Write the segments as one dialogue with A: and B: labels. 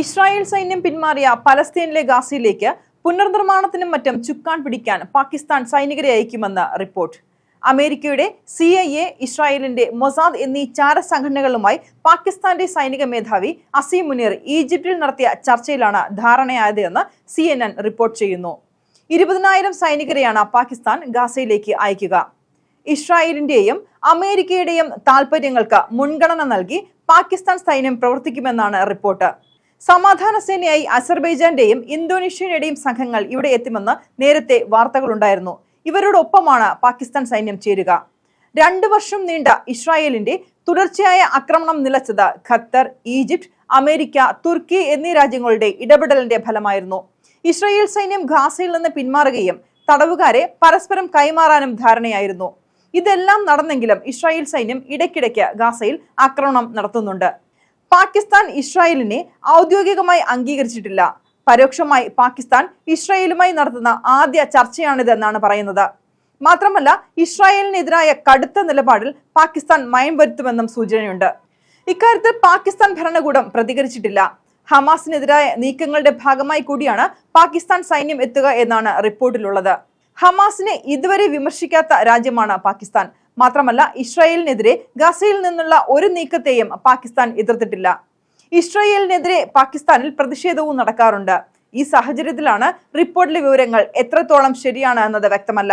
A: Israel സൈന്യം പിന്മാറിയ പലസ്തീനിലെ ഗാസയിലേക്ക് പുനർനിർമ്മാണത്തിനും മറ്റും ചുക്കാൻ പിടിക്കാൻ പാകിസ്ഥാൻ സൈനികരെ അയക്കുമെന്ന് റിപ്പോർട്ട്. അമേരിക്കയുടെ സി ഐ എ ഇസ്രായേലിന്റെ മൊസാദ് എന്നീ ചാര സംഘടനകളുമായി പാകിസ്ഥാന്റെ സൈനിക മേധാവി അസീം മുനീർ ഈജിപ്തിൽ നടത്തിയ ചർച്ചയിലാണ് ധാരണയായതെന്ന് സി എൻ എൻ റിപ്പോർട്ട് ചെയ്യുന്നു. ഇരുപതിനായിരം സൈനികരെയാണ് പാകിസ്ഥാൻ ഗാസയിലേക്ക് അയക്കുക. ഇസ്രായേലിന്റെയും അമേരിക്കയുടെയും താൽപര്യങ്ങൾക്ക് മുൻഗണന നൽകി പാകിസ്ഥാൻ സൈന്യം പ്രവർത്തിക്കുമെന്നാണ് റിപ്പോർട്ട്. സമാധാന സേനയായി അസർബൈജാന്റെയും ഇന്തോനേഷ്യയുടെയും സംഘങ്ങൾ ഇവിടെ എത്തുമെന്ന് നേരത്തെ വാർത്തകളുണ്ടായിരുന്നു. ഇവരോടൊപ്പമാണ് പാകിസ്ഥാൻ സൈന്യം ചേരുക. രണ്ടു വർഷം നീണ്ട ഇസ്രായേലിന്റെ തുടർച്ചയായ ആക്രമണം നിലച്ചത് ഖത്തർ ഈജിപ്ത് അമേരിക്ക തുർക്കി എന്നീ രാജ്യങ്ങളുടെ ഇടപെടലിന്റെ ഫലമായിരുന്നു. ഇസ്രായേൽ സൈന്യം ഗാസയിൽ നിന്ന് പിന്മാറുകയും തടവുകാരെ പരസ്പരം കൈമാറാനും ധാരണയായിരുന്നു. ഇതെല്ലാം നടന്നെങ്കിലും ഇസ്രായേൽ സൈന്യം ഇടയ്ക്കിടയ്ക്ക് ഗാസയിൽ ആക്രമണം നടത്തുന്നുണ്ട്. പാകിസ്ഥാൻ ഇസ്രായേലിനെ ഔദ്യോഗികമായി അംഗീകരിച്ചിട്ടില്ല. പരോക്ഷമായി പാകിസ്ഥാൻ ഇസ്രായേലുമായി നടത്തുന്ന ആദ്യ ചർച്ചയാണിതെന്നാണ് പറയുന്നത്. മാത്രമല്ല ഇസ്രായേലിനെതിരായ കടുത്ത നിലപാടിൽ പാകിസ്ഥാൻ മയം വരുത്തുമെന്നും സൂചനയുണ്ട്. ഇക്കാര്യത്തിൽ പാകിസ്ഥാൻ ഭരണകൂടം പ്രതികരിച്ചിട്ടില്ല. ഹമാസിനെതിരായ നീക്കങ്ങളുടെ ഭാഗമായി കൂടിയാണ് പാകിസ്ഥാൻ സൈന്യം എത്തുക എന്നാണ് റിപ്പോർട്ടിലുള്ളത്. ഹമാസിനെ ഇതുവരെ വിമർശിക്കാത്ത രാജ്യമാണ് പാകിസ്ഥാൻ. മാത്രമല്ല ഇസ്രായേലിനെതിരെ ഗസയിൽ നിന്നുള്ള ഒരു നീക്കത്തെയും പാകിസ്ഥാൻ എതിർത്തിട്ടില്ല. ഇസ്രായേലിനെതിരെ പാകിസ്ഥാനിൽ പ്രതിഷേധവും നടക്കാറുണ്ട്. ഈ സാഹചര്യത്തിലാണ് റിപ്പോർട്ടിലെ വിവരങ്ങൾ എത്രത്തോളം ശരിയാണ് എന്നത് വ്യക്തമല്ല.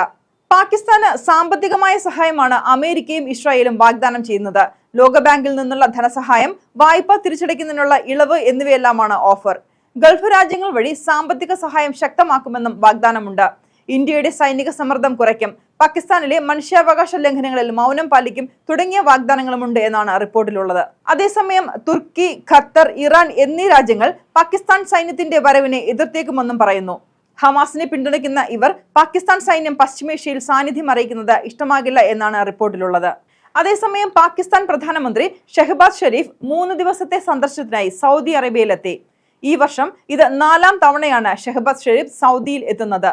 A: പാകിസ്ഥാന് സാമ്പത്തികമായ സഹായമാണ് അമേരിക്കയും ഇസ്രായേലും വാഗ്ദാനം ചെയ്യുന്നത്. ലോകബാങ്കിൽ നിന്നുള്ള ധനസഹായം വായ്പ തിരിച്ചടയ്ക്കുന്നതിനുള്ള ഇളവ് എന്നിവയെല്ലാമാണ് ഓഫർ. ഗൾഫ് രാജ്യങ്ങൾ വഴി സാമ്പത്തിക സഹായം ശക്തമാക്കുമെന്നും വാഗ്ദാനമുണ്ട്. ഇന്ത്യയുടെ സൈനിക സമ്മർദ്ദം കുറയ്ക്കും. പാകിസ്ഥാനിലെ മനുഷ്യാവകാശ ലംഘനങ്ങളിൽ മൗനം പാലിക്കും തുടങ്ങിയ വാഗ്ദാനങ്ങളുമുണ്ട് എന്നാണ് റിപ്പോർട്ടിലുള്ളത്. അതേസമയം തുർക്കി ഖത്തർ ഇറാൻ എന്നീ രാജ്യങ്ങൾ പാകിസ്ഥാൻ സൈന്യത്തിന്റെ വരവിനെ എതിർത്തേക്കുമെന്നും പറയുന്നു. ഹമാസിനെ പിന്തുണയ്ക്കുന്ന ഇവർ പാകിസ്ഥാൻ സൈന്യം പശ്ചിമേഷ്യയിൽ സാന്നിധ്യം അറിയിക്കുന്നത് ഇഷ്ടമാകില്ല എന്നാണ് റിപ്പോർട്ടിലുള്ളത്. അതേസമയം പാകിസ്ഥാൻ പ്രധാനമന്ത്രി ഷെഹബാസ് ഷെരീഫ് മൂന്ന് ദിവസത്തെ സന്ദർശനത്തിനായി സൗദി അറേബ്യയിലെത്തി. ഈ വർഷം ഇത് നാലാം തവണയാണ് ഷെഹബാസ് ഷെരീഫ് സൗദിയിൽ എത്തുന്നത്.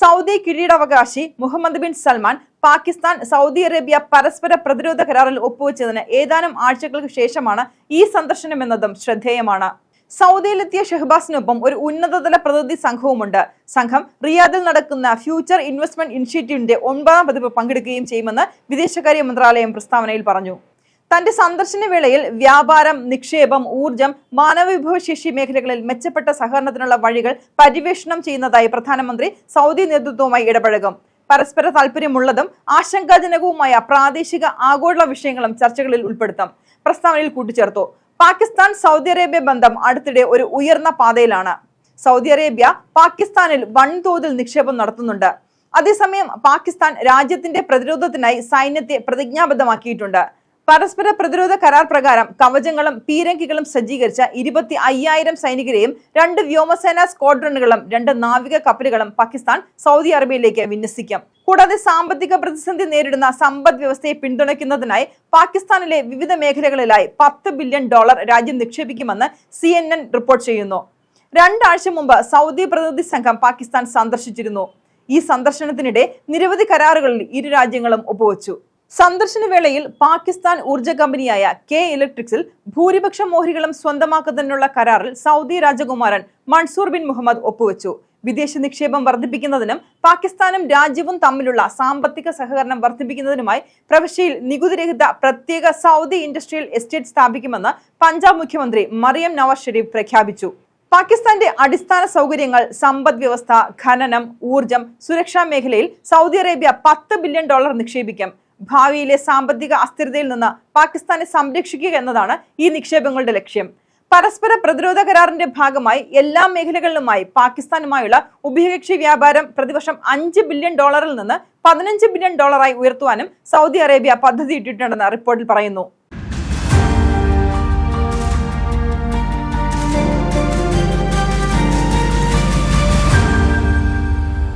A: സൗദി കിരീടാവകാശി Mohammed bin Salman Pakistan Saudi Arabia പരസ്പര പ്രതിരോധ കരാറിൽ ഒപ്പുവെച്ചതിന് ഏതാനും ആഴ്ചകൾക്ക് ശേഷമാണ് ഈ സന്ദർശനമെന്നതും ശ്രദ്ധേയമാണ്. സൗദിയിലെത്തിയ ഷെഹബാസിനൊപ്പം ഒരു ഉന്നതതല പ്രതിനിധി സംഘവുമുണ്ട്. സംഘം റിയാദിൽ നടക്കുന്ന ഫ്യൂച്ചർ ഇൻവെസ്റ്റ്മെന്റ് ഇനിഷ്യേറ്റീവിന്റെ ഒൻപതാം പതിപ്പ് പങ്കെടുക്കുകയും ചെയ്യുമെന്ന് വിദേശകാര്യ മന്ത്രാലയം പ്രസ്താവനയിൽ പറഞ്ഞു. തന്റെ സന്ദർശന വേളയിൽ വ്യാപാരം നിക്ഷേപം ഊർജം മാനവവിഭവശേഷി മേഖലകളിൽ മെച്ചപ്പെട്ട സഹകരണത്തിനുള്ള വഴികൾ പര്യവേഷണം ചെയ്യുന്നതായി പ്രധാനമന്ത്രി സൗദി നേതൃത്വവുമായി ഇടപഴകും. പരസ്പര താല്പര്യമുള്ളതും ആശങ്കാജനകവുമായ പ്രാദേശിക ആഗോള വിഷയങ്ങളും ചർച്ചകളിൽ ഉൾപ്പെടുത്തും. പ്രസ്താവനയിൽ കൂട്ടിച്ചേർത്തു. പാകിസ്ഥാൻ സൗദി അറേബ്യ ബന്ധം അടുത്തിടെ ഒരു ഉയർന്ന പാതയിലാണ്. സൗദി അറേബ്യ പാകിസ്ഥാനിൽ വൻതോതിൽ നിക്ഷേപം നടത്തുന്നുണ്ട്. അതേസമയം പാകിസ്ഥാൻ രാജ്യത്തിന്റെ പ്രതിരോധത്തിനായി സൈന്യത്തെ പ്രതിജ്ഞാബദ്ധമാക്കിയിട്ടുണ്ട്. പരസ്പര പ്രതിരോധ കരാർ പ്രകാരം കവചങ്ങളും പീരങ്കികളും സജ്ജീകരിച്ച ഇരുപത്തി അയ്യായിരം സൈനികരെയും രണ്ട് വ്യോമസേന സ്ക്വാഡ്രണുകളും രണ്ട് നാവിക കപ്പലുകളും പാകിസ്ഥാൻ സൗദി അറേബ്യയിലേക്ക് വിന്യസിക്കും. കൂടാതെ സാമ്പത്തിക പ്രതിസന്ധി നേരിടുന്ന സമ്പദ് വ്യവസ്ഥയെ പിന്തുണയ്ക്കുന്നതിനായി പാകിസ്ഥാനിലെ വിവിധ മേഖലകളിലായി പത്ത് ബില്യൺ ഡോളർ രാജ്യം നിക്ഷേപിക്കുമെന്ന് സി റിപ്പോർട്ട് ചെയ്യുന്നു. രണ്ടാഴ്ച മുമ്പ് സൗദി പ്രതിനിധി സംഘം പാകിസ്ഥാൻ സന്ദർശിച്ചിരുന്നു. ഈ സന്ദർശനത്തിനിടെ നിരവധി കരാറുകളിൽ ഇരു രാജ്യങ്ങളും ഒപ്പുവച്ചു. സന്ദർശന വേളയിൽ പാകിസ്ഥാൻ ഊർജ കമ്പനിയായ കെ ഇലക്ട്രിക്സിൽ ഭൂരിപക്ഷം ഓഹരികളും സ്വന്തമാക്കുന്നതിനുള്ള കരാറിൽ സൗദി രാജകുമാരൻ മൻസൂർ ബിൻ മുഹമ്മദ് ഒപ്പുവെച്ചു. വിദേശ നിക്ഷേപം വർദ്ധിപ്പിക്കുന്നതിനും പാകിസ്ഥാനും രാജ്യവും തമ്മിലുള്ള സാമ്പത്തിക സഹകരണം വർദ്ധിപ്പിക്കുന്നതിനുമായി പ്രവിശ്യയിൽ നികുതിരഹിത പ്രത്യേക സൗദി ഇൻഡസ്ട്രിയൽ എസ്റ്റേറ്റ് സ്ഥാപിക്കുമെന്ന് പഞ്ചാബ് മുഖ്യമന്ത്രി മറിയം നവാസ് ഷെരീഫ് പ്രഖ്യാപിച്ചു. പാകിസ്ഥാന്റെ അടിസ്ഥാന സൗകര്യങ്ങൾ സമ്പദ് വ്യവസ്ഥ ഖനനം ഊർജം സുരക്ഷാ മേഖലയിൽ സൗദി അറേബ്യ പത്ത് ബില്യൺ ഡോളർ നിക്ഷേപിക്കും. ഭാവിയിലെ സാമ്പത്തിക അസ്ഥിരതയിൽ നിന്ന് പാകിസ്ഥാനെ സംരക്ഷിക്കുക എന്നതാണ് ഈ നിക്ഷേപങ്ങളുടെ ലക്ഷ്യം. പരസ്പര പ്രതിരോധ കരാറിന്റെ ഭാഗമായി എല്ലാ മേഖലകളിലുമായി പാകിസ്ഥാനുമായുള്ള ഉഭയകക്ഷി വ്യാപാരം പ്രതിവർഷം അഞ്ച് ബില്യൺ ഡോളറിൽ നിന്ന് പതിനഞ്ച് ബില്യൺ ഡോളറായി ഉയർത്തുവാനും സൗദി അറേബ്യ പദ്ധതിയിട്ടിട്ടുണ്ടെന്ന് റിപ്പോർട്ടിൽ പറയുന്നു.